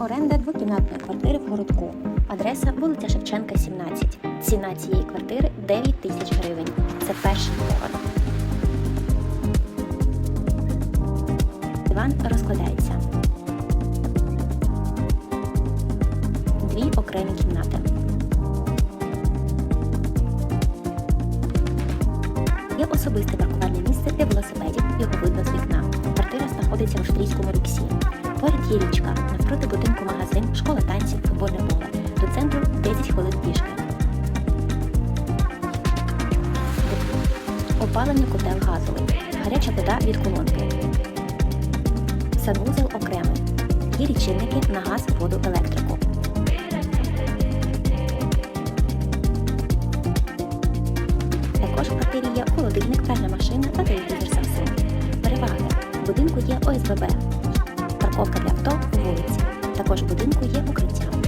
Оренда двокімнатної квартири в городку. Адреса вулиця Шевченка, 17. Ціна цієї квартири 9 тисяч гривень. Це перший поверх. Диван розкладається. Дві окремі кімнати. Є особисте паркувальне місце для велосипедів, його видно з вікна. Квартира знаходиться в австрійському люксі. Поряд є річка, навпроти будинку магазин, школа танців, футбольне поле. До центру 10 хвилин пішки. Опалення котел газовий. Гаряча вода від колонки. Санвузол окремий. Є лічильники на газ, воду, електрику. Також в квартирі є холодильник, пральна машина та телевізор Samsung. Переваги. В будинку є ОСББ, парковка для авто, вулиці. Також будинку є укриття.